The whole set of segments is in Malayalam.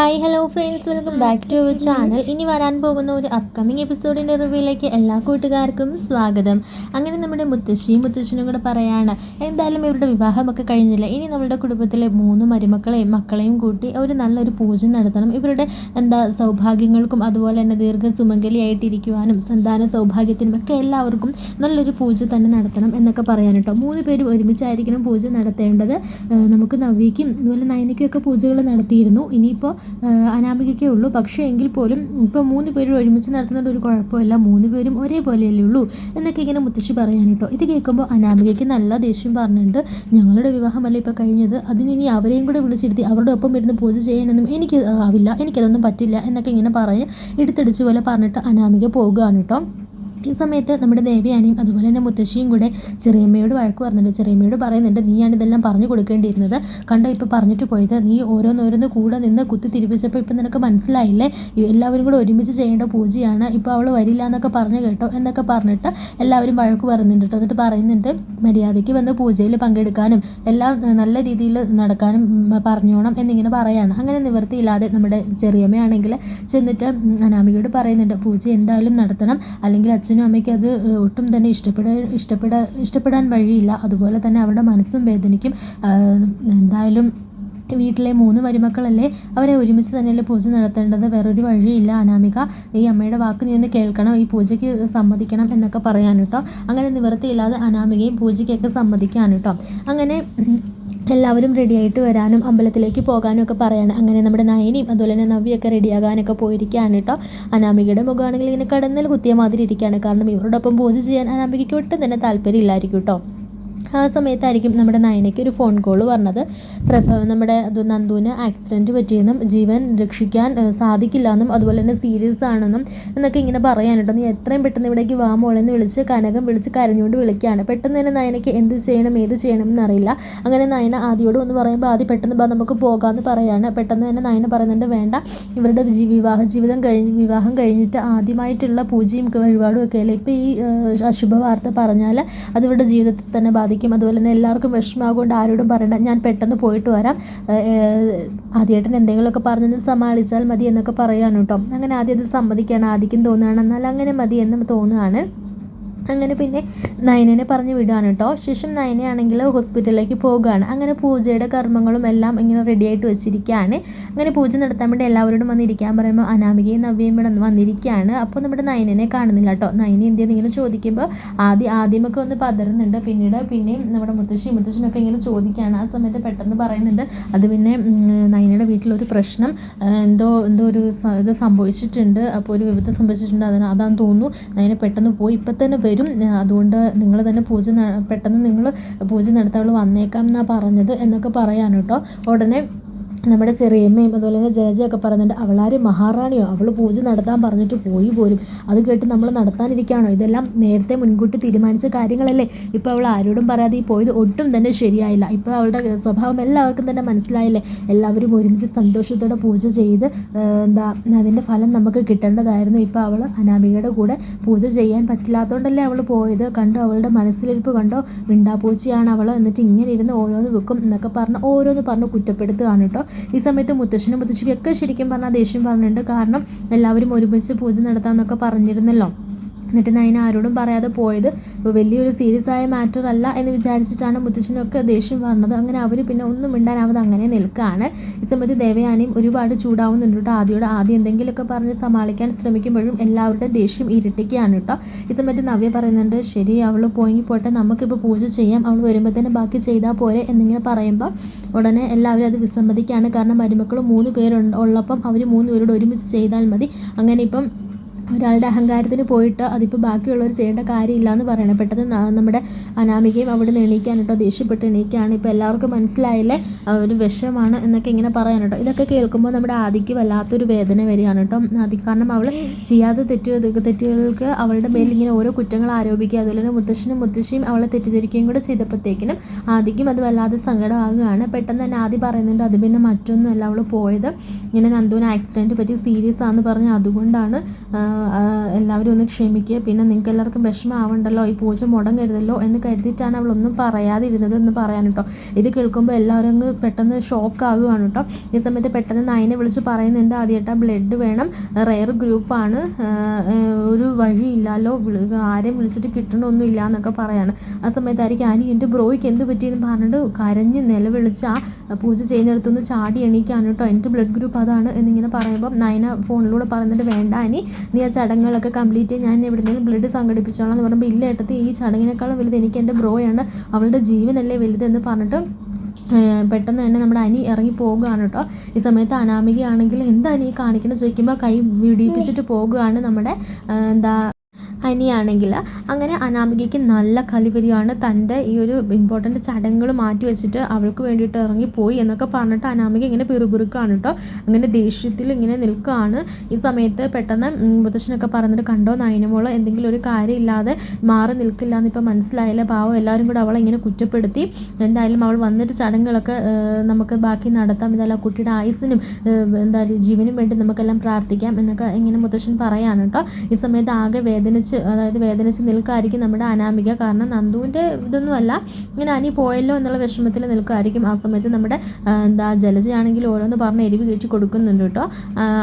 Hi hello friends welcome back to our channel ഇനി വരാൻ പോകുന്ന ഒരു അപ്കമിങ് എപ്പിസോഡിന്റെ റിവ്യൂയിലേക്ക് എല്ലാ കൂട്ടുകാർക്കും സ്വാഗതം. അങ്ങനെ നമ്മുടെ മുത്തശ്ശി മുത്തശ്ശനും കൂടെ പറയാണ് എന്തായാലും ഇവരുടെ വിവാഹമൊക്കെ കഴിഞ്ഞില്ല? ഇനി നമ്മുടെ കുടുംബത്തിലെ മൂന്ന് മരുമക്കളെയും മക്കളെയും കൂട്ടി ഒരു നല്ലൊരു പൂജ നടത്തണം. ഇവരുടെ എന്താ സൗഭാഗ്യങ്ങൾക്കും അതുപോലെ തന്നെ ദീർഘ സുമംഗലിയായിട്ടിരിക്കുവാനും സന്താന സൗഭാഗ്യത്തിനും ഒക്കെ എല്ലാവർക്കും നല്ലൊരു പൂജ തന്നെ നടത്തണം എന്നൊക്കെ പറയാൻ കേട്ടോ. മൂന്ന് പേരും ഒരുമിച്ചായിരിക്കണം പൂജ നടത്തേണ്ടത്. നമുക്ക് നവ്യയ്ക്കും അതുപോലെ നയനയ്ക്കും ഒക്കെ പൂജകൾ നടത്തിയിരുന്നു. ഇനിയിപ്പോൾ അനാമികയ്ക്കേ ഉള്ളൂ. പക്ഷേ എങ്കിൽ പോലും ഇപ്പോൾ മൂന്ന് പേരും ഒരുമിച്ച് നടത്തുന്നതുകൊണ്ട് ഒരു കുഴപ്പമില്ല. മൂന്ന് പേരും ഒരേപോലെയല്ലേ ഉള്ളൂ എന്നൊക്കെ ഇങ്ങനെ മുത്തശ്ശി പറയാൻ കേട്ടോ ഇത് കേൾക്കുമ്പോൾ അനാമികയ്ക്ക് നല്ല ദേഷ്യം പറഞ്ഞിട്ടുണ്ട്. ഞങ്ങളുടെ വിവാഹമല്ല ഇപ്പോൾ കഴിഞ്ഞത്? അതിന് ഇനി അവരെയും കൂടെ വിളിച്ചിരുത്തി അവരുടെ ഒപ്പം ഇരുന്ന് പൂജ ചെയ്യാനൊന്നും എനിക്ക് ആവില്ല. എനിക്കതൊന്നും പറ്റില്ല എന്നൊക്കെ ഇങ്ങനെ പറഞ്ഞ് എടുത്തടിച്ച് പോലെ പറഞ്ഞിട്ട് അനാമിക പോകുകയാണ് കേട്ടോ. ഈ സമയത്ത് നമ്മുടെ ദേവയാനിയും അതുപോലെ തന്നെ മുത്തശ്ശിയും കൂടെ ചെറിയമ്മയോട് വഴക്ക് പറഞ്ഞിട്ടുണ്ട് ചെറിയമ്മയോട് പറയുന്നുണ്ട് നീയാണ് ഇതെല്ലാം പറഞ്ഞു കൊടുക്കേണ്ടിയിരുന്നത്. കണ്ടോ ഇപ്പോൾ പറഞ്ഞിട്ട് പോയത്. നീ ഓരോന്നോരോന്ന് കൂടെ നിന്ന് കുത്തി തിരിപ്പിച്ചപ്പോൾ ഇപ്പം നിനക്ക് മനസ്സിലായില്ലേ? എല്ലാവരും കൂടെ ഒരുമിച്ച് ചെയ്യേണ്ട പൂജയാണ്. ഇപ്പോൾ അവൾ വരില്ല എന്നൊക്കെ പറഞ്ഞു കേട്ടോ എന്നൊക്കെ പറഞ്ഞിട്ട് എല്ലാവരും വഴക്ക് പറയുന്നുണ്ട് എന്നിട്ട് പറയുന്നുണ്ട് മര്യാദയ്ക്ക് വന്ന് പൂജയിൽ പങ്കെടുക്കാനും എല്ലാം നല്ല രീതിയിൽ നടക്കാനും പറഞ്ഞോണം എന്നിങ്ങനെ പറയാണ്. അങ്ങനെ നിവൃത്തിയില്ലാതെ നമ്മുടെ ചെറിയമ്മയാണെങ്കിൽ ചെന്നിട്ട് അനാമികയോട് പറയുന്നുണ്ട് പൂജ എന്തായാലും നടത്തണം. അല്ലെങ്കിൽ അച്ഛനും അമ്മയ്ക്കും അത് ഒട്ടും തന്നെ ഇഷ്ടപ്പെടാൻ ഇഷ്ടപ്പെടാ ഇഷ്ടപ്പെടാൻ വഴിയില്ല. അതുപോലെ തന്നെ അവരുടെ മനസ്സും വേദനിക്കും. എന്തായാലും വീട്ടിലെ മൂന്ന് മരുമക്കളല്ലേ അവരെ ഒരുമിച്ച് തന്നെയല്ലേ പൂജ നടത്തേണ്ടത്? വേറൊരു വഴിയില്ല അനാമിക. ഈ അമ്മയുടെ വാക്ക് നീ ഒന്ന് കേൾക്കണം ഈ പൂജയ്ക്ക് സമ്മതിക്കണം എന്നൊക്കെ പറയാൻ കേട്ടോ. അങ്ങനെ നിവൃത്തിയില്ലാതെ അനാമികയും പൂജയ്ക്കൊക്കെ സമ്മതിക്കാൻ കേട്ടോ. അങ്ങനെ എല്ലാവരും റെഡിയായിട്ട് വരാനും അമ്പലത്തിലേക്ക് പോകാനും ഒക്കെ പറയാണ്. അങ്ങനെ നമ്മുടെ നയനിയും അതുപോലെ തന്നെ നവ്യൊക്കെ റെഡിയാകാനൊക്കെ പോയിരിക്കുകയാണ് കേട്ടോ. അനാമികയുടെ മുഖമാണെങ്കിൽ ഇങ്ങനെ കടന്നൽ കുത്തിയ മാതിരി ഇരിക്കുകയാണ്. കാരണം ഇവരോടൊപ്പം പോസ് ചെയ്യാൻ അനാമികയ്ക്ക് ഒട്ടും തന്നെ താല്പര്യം ഇല്ലായിരിക്കും കേട്ടോ. ആ സമയത്തായിരിക്കും നമ്മുടെ നയനയ്ക്ക് ഒരു ഫോൺ കോൾ പറഞ്ഞത് പ്രഭ നമ്മുടെ നന്ദുവിന് ആക്സിഡന്റ് പറ്റിയെന്നും ജീവൻ രക്ഷിക്കാൻ സാധിക്കില്ല എന്നും അതുപോലെ തന്നെ സീരിയസ് ആണെന്നും എന്നൊക്കെ ഇങ്ങനെ പറയാനുണ്ട്. നീ എത്രയും പെട്ടെന്ന് ഇവിടേക്ക് വാ മോളെന്ന് വിളിച്ച് കനകം വിളിച്ച് കരഞ്ഞുകൊണ്ട് വിളിക്കുകയാണ്. പെട്ടെന്ന് തന്നെ നയനയ്ക്ക് എന്ത് ചെയ്യണം ഏത് ചെയ്യണം എന്നറിയില്ല. അങ്ങനെ നയന ആദ്യയോട് ഒന്ന് പറയുമ്പോൾ ആദ്യം പെട്ടെന്ന് ബാ നമുക്ക് പോകാമെന്ന് പറയാണ്. പെട്ടെന്ന് തന്നെ നയന പറയുന്നുണ്ട് വേണ്ട. ഇവരുടെ വിവാഹ ജീവിതം കഴിഞ്ഞ് വിവാഹം കഴിഞ്ഞിട്ട് ആദ്യമായിട്ടുള്ള പൂജയും വഴിപാടും ഒക്കെ അല്ലേ? ഇപ്പോൾ ഈ അശുഭ വാർത്ത പറഞ്ഞാൽ അത് ഇവരുടെ ജീവിതത്തിൽ തന്നെ ബാധിക്കും. അതുപോലെ തന്നെ എല്ലാവർക്കും വിഷമമാകൊണ്ട് ആരോടും പറയണ്ട. ഞാൻ പെട്ടെന്ന് പോയിട്ട് വരാം. ആദ്യേട്ടൻ എന്തെങ്കിലുമൊക്കെ പറഞ്ഞത് സമാളിച്ചാൽ മതി എന്നൊക്കെ പറയാണ് കേട്ടോ. അങ്ങനെ ആദ്യം അത് സമ്മതിക്കുകയാണ്. ആദ്യം തോന്നുകയാണ്. എന്നാൽ അങ്ങനെ മതി എന്ന് തോന്നുകയാണ്. അങ്ങനെ പിന്നെ നയനനെ പറഞ്ഞ് വിടുകയാണ് കേട്ടോ. ശേഷം നയനയാണെങ്കിൽ ഹോസ്പിറ്റലിലേക്ക് പോകുകയാണ് അങ്ങനെ പൂജയുടെ കർമ്മങ്ങളും എല്ലാം ഇങ്ങനെ റെഡിയായിട്ട് വെച്ചിരിക്കുകയാണ്. അങ്ങനെ പൂജ നടത്താൻ വേണ്ടി എല്ലാവരോടും വന്നിരിക്കാൻ പറയുമ്പോൾ അനാമികയും നവ്യയും ഇവിടെ വന്നിരിക്കുകയാണ്. അപ്പോൾ നമ്മുടെ നയനനെ കാണുന്നില്ല കേട്ടോ. നയന എന്തെന്ന് ഇങ്ങനെ ചോദിക്കുമ്പോൾ ആദ്യം ആദ്യമൊക്കെ ഒന്ന് പതറുന്നുണ്ട്. പിന്നീട് പിന്നെയും നമ്മുടെ മുത്തശ്ശി മുത്തശ്ശനൊക്കെ ഇങ്ങനെ ചോദിക്കുകയാണ്. ആ സമയത്ത് പെട്ടെന്ന് പറയുന്നുണ്ട്. അത് പിന്നെ നയനയുടെ വീട്ടിലൊരു പ്രശ്നം എന്തോ എന്തോ ഒരു ഇത് സംഭവിച്ചിട്ടുണ്ട്. അപ്പോൾ ഒരു വിപത്ത് സംഭവിച്ചിട്ടുണ്ട്. അതിന് അതാന്ന് തോന്നുന്നു. നയനെ പെട്ടെന്ന് പോയി. ഇപ്പം തന്നെ വരും. ആ, അതുകൊണ്ട് നിങ്ങൾ തന്നെ പൂജ പെട്ടെന്ന് നിങ്ങൾ പൂജ നടത്താൻ വന്നേക്കാം എന്നാണ് പറഞ്ഞത് എന്നൊക്കെ പറയാണ് ഉടനെ നമ്മുടെ ചെറിയമ്മയും അതുപോലെ തന്നെ ജലജയൊക്കെ പറയുന്നുണ്ട് അവളാര് മഹാറാണിയോ? അവൾ പൂജ നടത്താൻ പറഞ്ഞിട്ട് പോയി പോലും. അത് കേട്ട് നമ്മൾ നടത്താനിരിക്കുകയാണോ? ഇതെല്ലാം നേരത്തെ മുൻകൂട്ടി തീരുമാനിച്ച കാര്യങ്ങളല്ലേ. ഇപ്പോൾ അവൾ ആരോടും പറയാതെ ഈ പോയത് ഒട്ടും തന്നെ ശരിയായില്ല. ഇപ്പോൾ അവളുടെ സ്വഭാവം എല്ലാവർക്കും തന്നെ മനസ്സിലായില്ലേ. എല്ലാവരും ഒരുമിച്ച് സന്തോഷത്തോടെ പൂജ ചെയ്ത് എന്താ അതിന്റെ ഫലം നമുക്ക് കിട്ടേണ്ടതായിരുന്നു. ഇപ്പോൾ അവൾ അനാമികയുടെ കൂടെ പൂജ ചെയ്യാൻ പറ്റില്ലാത്തതുകൊണ്ടല്ലേ അവൾ പോയത്. കണ്ടോ അവളുടെ മനസ്സിലിരിപ്പ് കണ്ടോ? മിണ്ടാപൂച്ചയാണ് അവൾ എന്നിട്ട് ഇങ്ങനെ ഇരുന്ന് ഓരോന്ന് വെക്കും എന്നൊക്കെ പറഞ്ഞ് ഓരോന്ന് പറഞ്ഞ് കുറ്റപ്പെടുത്തുകയാണ് കേട്ടോ. ഈ സമയത്ത് മുത്തശ്ശനും മുത്തശ്ശിക്കൊക്കെ ശരിക്കും പറഞ്ഞാൽ ദേഷ്യം പറഞ്ഞിട്ടുണ്ട് കാരണം എല്ലാവരും ഒരുമിച്ച് പൂജ നടത്താമെന്നൊക്കെ പറഞ്ഞിരുന്നല്ലോ. എന്നിട്ട് നയന ആരോടും പറയാതെ പോയത്. വലിയൊരു സീരിയസ് ആയ മാറ്റർ അല്ല എന്ന് വിചാരിച്ചിട്ടാണ് മുത്തച്ഛനൊക്കെ ദേഷ്യം പറഞ്ഞത് അങ്ങനെ അവർ പിന്നെ ഒന്നും മിണ്ടാനാവാതെ അങ്ങനെ നിൽക്കുകയാണ് ഈ സമയത്ത് ദേവയാനിയും ഒരുപാട് ചൂടാവുന്നുണ്ട് കേട്ടോ. ആദ്യയോട് ആദ്യം എന്തെങ്കിലുമൊക്കെ പറഞ്ഞ് സമാളിക്കാൻ ശ്രമിക്കുമ്പോഴും എല്ലാവരുടെ ദേഷ്യം ഇരട്ടിക്കുകയാണ് കേട്ടോ. ഈ സമയത്ത് നവ്യ പറയുന്നുണ്ട് ശരി അവൾ പോയി പോട്ടെ. നമുക്കിപ്പോൾ പൂജ ചെയ്യാം. അവൾ വരുമ്പോൾ തന്നെ ബാക്കി ചെയ്താൽ പോരെ എന്നിങ്ങനെ പറയുമ്പോൾ ഉടനെ എല്ലാവരും അത് വിസമ്മതിക്കുകയാണ് കാരണം മരുമക്കൾ മൂന്ന് പേരുണ്ട്. ഉള്ളപ്പം അവർ മൂന്ന് പേരോട് ഒരുമിച്ച് ചെയ്താൽ മതി. അങ്ങനെ ഇപ്പം ഒരാളുടെ അഹങ്കാരത്തിന് പോയിട്ട് അതിപ്പോൾ ബാക്കിയുള്ളവർ ചെയ്യേണ്ട കാര്യമില്ല എന്ന് പറയണം. പെട്ടെന്ന് നമ്മുടെ അനാമികയും അവിടെ നിന്ന് എണീക്കാൻ കേട്ടോ ദേഷ്യപ്പെട്ട് എണീക്കുകയാണ് ഇപ്പോൾ എല്ലാവർക്കും മനസ്സിലായില്ലേ? ഒരു വിഷമാണ് എന്നൊക്കെ ഇങ്ങനെ പറയാൻ കേട്ടോ ഇതൊക്കെ കേൾക്കുമ്പോൾ നമ്മുടെ ആദിക്ക് വല്ലാത്തൊരു വേദന വരികയാണ് കേട്ടോ. ആദി കാരണം അവൾ ചെയ്യാതെ തെറ്റ് തെറ്റുകൾക്ക് അവളുടെ മേലിൽ ഇങ്ങനെ ഓരോ കുറ്റങ്ങൾ ആരോപിക്കുക. അതുപോലെ തന്നെ മുത്തശ്ശനും മുത്തശ്ശിയും അവളെ തെറ്റിദ്ധരിക്കുകയും കൂടെ ചെയ്തപ്പോഴത്തേക്കിനും ആദിക്കും അത് വല്ലാതെ സങ്കടമാകുകയാണ്. പെട്ടെന്ന് തന്നെ ആദി പറയുന്നുണ്ട് അത് പിന്നെ മറ്റൊന്നുമല്ല. അവൾ പോയത് ഇങ്ങനെ നന്ദുവിന് ആക്സിഡന്റ് പറ്റി സീരിയസ് ആണെന്ന് പറഞ്ഞ് അതുകൊണ്ടാണ് എല്ലാവരും ഒന്ന് ക്ഷമിക്കുക. പിന്നെ നിങ്ങൾക്ക് എല്ലാവർക്കും വിഷമമാവണ്ടല്ലോ? ഈ പൂജ മുടങ്ങരുതല്ലോ എന്ന് കരുതിയിട്ടാണ് അവളൊന്നും പറയാതിരുന്നത് എന്ന് പറയാൻ കേട്ടോ. ഇത് കേൾക്കുമ്പോൾ എല്ലാവരും അങ്ങ് പെട്ടെന്ന് ഷോക്ക് ആകുകയാണ് കേട്ടോ. ഈ സമയത്ത് പെട്ടെന്ന് നയനെ വിളിച്ച് പറയുന്നുണ്ട് ആദ്യമായിട്ട് ബ്ലഡ് വേണം. റെയർ ഗ്രൂപ്പാണ് ഒരു വഴിയില്ലല്ലോ. ആരെയും വിളിച്ചിട്ട് കിട്ടണമൊന്നും ഇല്ല എന്നൊക്കെ പറയാണ്. ആ സമയത്തായിരിക്കും ആനി എന്റെ ബ്രോയ്ക്ക് എന്ത് പറ്റിയെന്ന് പറഞ്ഞിട്ട് കരഞ്ഞ് നിലവിളിച്ച് ആ പൂജ ചെയ്യുന്നിടത്തുനിന്ന് ചാടി എണീക്കാണ് കേട്ടോ. എന്റെ ബ്ലഡ് ഗ്രൂപ്പ് അതാണ് എന്നിങ്ങനെ പറയുമ്പോൾ നയന ഫോണിലൂടെ പറയുന്നുണ്ട് വേണ്ട ആനി നീ ചടങ്ങുകളൊക്കെ കംപ്ലീറ്റ് ഞാൻ എവിടെയെങ്കിലും ബ്ലഡ് സംഘടിപ്പിച്ചോളാം എന്ന് പറയുമ്പോൾ ഇല്ല ഏട്ടത്തി ഈ ചടങ്ങിനേക്കാളും വലുത് എനിക്ക് എന്റെ ബ്രോയാണ്. അവളുടെ ജീവനല്ലേ വലുതെന്ന് പറഞ്ഞിട്ട് പെട്ടെന്ന് തന്നെ നമ്മുടെ അനി ഇറങ്ങി പോകുകയാണ് കേട്ടോ. ഈ സമയത്ത് അനാമികയാണെങ്കിൽ എന്താ അനി കാണിക്കണം? ചോദിക്കുമ്പോൾ കൈ വിടിയിപ്പിച്ചിട്ട് പോകുകയാണ് നമ്മുടെ എന്താ അനിയാണെങ്കിൽ അങ്ങനെ അനാമികയ്ക്ക് നല്ല കലിവരിയാണ് തന്റെ ഈ ഒരു ഇമ്പോർട്ടന്റ് ചടങ്ങുകൾ മാറ്റി വെച്ചിട്ട് അവൾക്ക് വേണ്ടിയിട്ട് ഇറങ്ങിപ്പോയി എന്നൊക്കെ പറഞ്ഞിട്ട് അനാമിക ഇങ്ങനെ പിറുപിറുക്കാണ് കേട്ടോ. അങ്ങനെ ദേഷ്യത്തിൽ ഇങ്ങനെ നിൽക്കുകയാണ്. ഈ സമയത്ത് പെട്ടെന്ന് മുത്തശ്ശനൊക്കെ പറഞ്ഞിട്ട് കണ്ടോ നയനമോൾ എന്തെങ്കിലും ഒരു കാര്യമില്ലാതെ മാറി നിൽക്കില്ല എന്നിപ്പോൾ മനസ്സിലായില്ല? പാവം എല്ലാവരും കൂടെ അവളെ ഇങ്ങനെ കുറ്റപ്പെടുത്തി. എന്തായാലും അവൾ വന്നിട്ട് ചടങ്ങുകളൊക്കെ നമുക്ക് ബാക്കി നടത്താം. ഇതല്ല കുട്ടിയുടെ ആയുസിനും എന്തായാലും ജീവനും വേണ്ടി നമുക്കെല്ലാം പ്രാർത്ഥിക്കാം എന്നൊക്കെ ഇങ്ങനെ മുത്തശ്ശൻ പറയാണ് കേട്ടോ. ഈ സമയത്ത് ആകെ വേദനിച്ച് അതായത് വേദനിച്ച് നിൽക്കായിരിക്കും നമ്മുടെ അനാമിക കാരണം നന്ദുവിന്റെ ഇതൊന്നുമല്ല. ഇങ്ങനെ അനി പോയല്ലോ എന്നുള്ള വിഷമത്തിൽ നിൽക്കുമായിരിക്കും ആ സമയത്ത് നമ്മുടെ എന്താ ജലജയാണെങ്കിൽ ഓരോന്ന് പറഞ്ഞ് എരിവ് കയറ്റി കൊടുക്കുന്നുണ്ട് കേട്ടോ.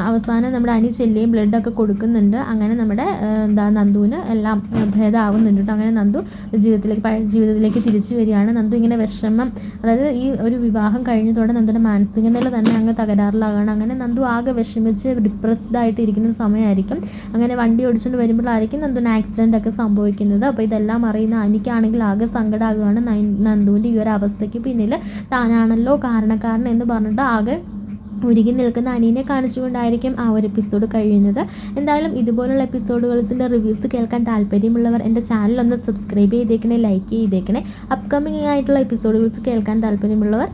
അവസാനം നമ്മുടെ അനി ചെല്ലിയും ബ്ലഡൊക്കെ കൊടുക്കുന്നുണ്ട്. അങ്ങനെ നമ്മുടെ എന്താ നന്ദുവിന് എല്ലാം ഭേദമാവുന്നുണ്ട് കേട്ടോ. അങ്ങനെ നന്ദു ജീവിതത്തിലേക്ക് പഴയ ജീവിതത്തിലേക്ക് തിരിച്ചു വരികയാണ്. നന്ദു ഇങ്ങനെ വിഷമം അതായത് ഈ ഒരു വിവാഹം കഴിഞ്ഞതോടെ നന്ദുവിന്റെ മാനസിക നില തന്നെ അങ്ങ് തകരാറിലാകണം അങ്ങനെ നന്ദു ആകെ വിഷമിച്ച് ഡിപ്രസ്ഡ് ആയിട്ട് ഇരിക്കുന്ന സമയമായിരിക്കും. അങ്ങനെ വണ്ടി ഓടിച്ചുകൊണ്ട് വരുമ്പോഴായിരിക്കും നന്ദുവിന് ആക്സിഡന്റ് ഒക്കെ സംഭവിക്കുന്നത്. അപ്പോൾ ഇതെല്ലാം അറിയുന്ന അനിക്കാണെങ്കിൽ ആകെ സങ്കടമാകുകയാണ് നന്ദുവിന്റെ ഈ ഒരു അവസ്ഥയ്ക്ക് പിന്നിൽ താനാണല്ലോ കാരണക്കാരൻ എന്ന് പറഞ്ഞിട്ട് ആകെ ഉരുകി നിൽക്കുന്ന അനീനെ കാണിച്ചുകൊണ്ടായിരിക്കും ആ ഒരു എപ്പിസോഡ് കഴിയുന്നത്. എന്തായാലും ഇതുപോലുള്ള എപ്പിസോഡുകൾസിന്റെ റിവ്യൂസ് കേൾക്കാൻ താല്പര്യമുള്ളവർ എന്റെ ചാനൽ ഒന്ന് സബ്സ്ക്രൈബ് ചെയ്തേക്കണേ ലൈക്ക് ചെയ്തേക്കണേ. അപ്കമിങ് ആയിട്ടുള്ള എപ്പിസോഡുകൾസ് കേൾക്കാൻ താല്പര്യമുള്ളവർ